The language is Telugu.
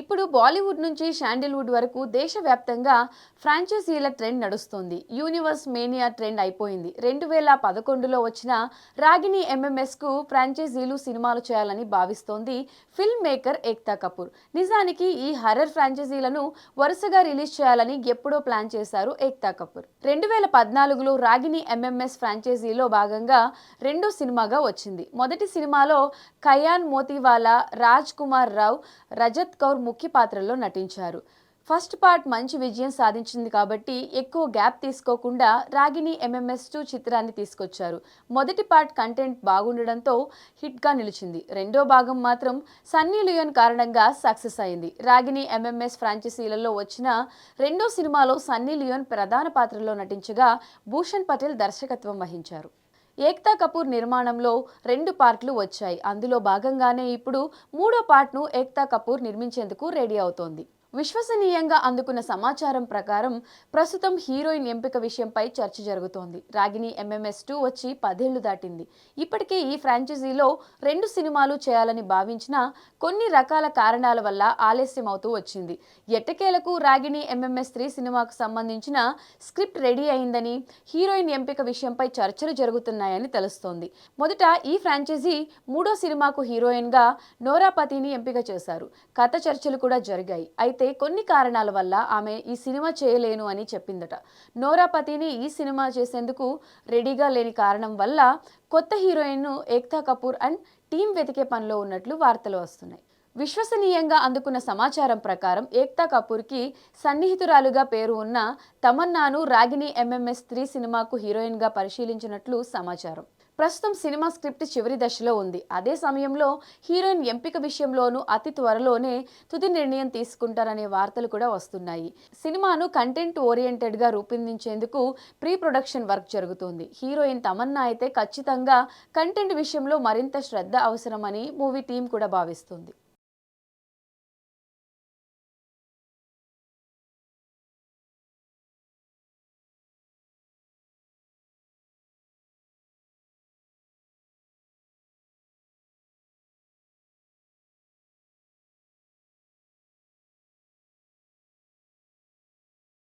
ఇప్పుడు బాలీవుడ్ నుంచి శాండిల్వుడ్ వరకు దేశవ్యాప్తంగా ఫ్రాంచైజీల ట్రెండ్ నడుస్తుంది. యూనివర్స్ మేనియా ట్రెండ్ అయిపోయింది. రెండు వేల పదకొండులో వచ్చిన రాగిణి ఎంఎంఎస్కు ఫ్రాంచైజీలు సినిమాలు చేయాలని భావిస్తోంది ఫిల్మ్ మేకర్ ఏక్తా కపూర్. నిజానికి ఈ హర్రర్ ఫ్రాంచైజీలను వరుసగా రిలీజ్ చేయాలని ఎప్పుడో ప్లాన్ చేశారు ఏక్తా కపూర్. రెండు వేల పద్నాలుగులో రాగిణి ఎంఎంఎస్ ఫ్రాంచైజీలో భాగంగా రెండో సినిమాగా వచ్చింది. మొదటి సినిమాలో కయాన్ మోతీవాలా రాజ్ కుమార్ రావు రజత్ కౌర్ ముఖ్య పాత్రల్లో నటించారు. ఫస్ట్ పార్ట్ మంచి విజయం సాధించింది కాబట్టి ఎక్కువ గ్యాప్ తీసుకోకుండా రాగిణి ఎంఎంఎస్ టూ చిత్రాన్ని తీసుకొచ్చారు. మొదటి పార్ట్ కంటెంట్ బాగుండడంతో హిట్గా నిలిచింది. రెండో భాగం మాత్రం సన్నీ లియోన్ కారణంగా సక్సెస్ అయింది. రాగిణి ఎంఎంఎస్ ఫ్రాంచైజీలలో వచ్చిన రెండో సినిమాలో సన్నీ లియోన్ ప్రధాన పాత్రలో నటించగా భూషణ్ పటేల్ దర్శకత్వం వహించారు. ఏక్తా కపూర్ నిర్మాణంలో రెండు పార్ట్లు వచ్చాయి. అందులో భాగంగానే ఇప్పుడు మూడో పార్ట్ను ఏక్తా కపూర్ నిర్మించేందుకు రెడీ అవుతోంది. విశ్వసనీయంగా అందుకున్న సమాచారం ప్రకారం ప్రస్తుతం హీరోయిన్ ఎంపిక విషయంపై చర్చ జరుగుతోంది. రాగిణి ఎంఎంఎస్ టూ వచ్చి పదేళ్ళు దాటింది. ఇప్పటికే ఈ ఫ్రాంచైజీలో రెండు సినిమాలు చేయాలని భావించిన కొన్ని రకాల కారణాల వల్ల ఆలస్యం అవుతూ వచ్చింది. ఎట్టకేలకు రాగిణి ఎంఎంఎస్ త్రీ సినిమాకు సంబంధించిన స్క్రిప్ట్ రెడీ అయిందని హీరోయిన్ ఎంపిక విషయంపై చర్చలు జరుగుతున్నాయని తెలుస్తోంది. మొదట ఈ ఫ్రాంచైజీ మూడో సినిమాకు హీరోయిన్గా నోరాపతిని ఎంపిక చేశారు. కథ చర్చలు కూడా జరిగాయి. అయితే కొన్ని కారణాల వల్ల ఆమె ఈ సినిమా చేయలేను అని చెప్పిందట. నోరాపతిని ఈ సినిమా చేసేందుకు రెడీగా లేని కారణం వల్ల కొత్త హీరోయిన్ను ఏక్తా కపూర్ అండ్ టీం వెతికే పనిలో ఉన్నట్లు వార్తలు వస్తున్నాయి. విశ్వసనీయంగా అందుకున్న సమాచారం ప్రకారం ఏక్తా కపూర్కి సన్నిహితురాలుగా పేరు ఉన్న తమన్నాను రాగిణి ఎంఎంఎస్ త్రీ సినిమాకు హీరోయిన్గా పరిశీలించినట్లు సమాచారం. ప్రస్తుతం సినిమా స్క్రిప్ట్ చివరి దశలో ఉంది. అదే సమయంలో హీరోయిన్ ఎంపిక విషయంలోనూ అతి త్వరలోనే తుది నిర్ణయం తీసుకుంటారనే వార్తలు కూడా వస్తున్నాయి. సినిమాను కంటెంట్ ఓరియంటెడ్గా రూపొందించేందుకు ప్రీ ప్రొడక్షన్ వర్క్ జరుగుతుంది. హీరోయిన్ తమన్నా అయితే ఖచ్చితంగా కంటెంట్ విషయంలో మరింత శ్రద్ధ అవసరమని మూవీ టీం కూడా భావిస్తుంది.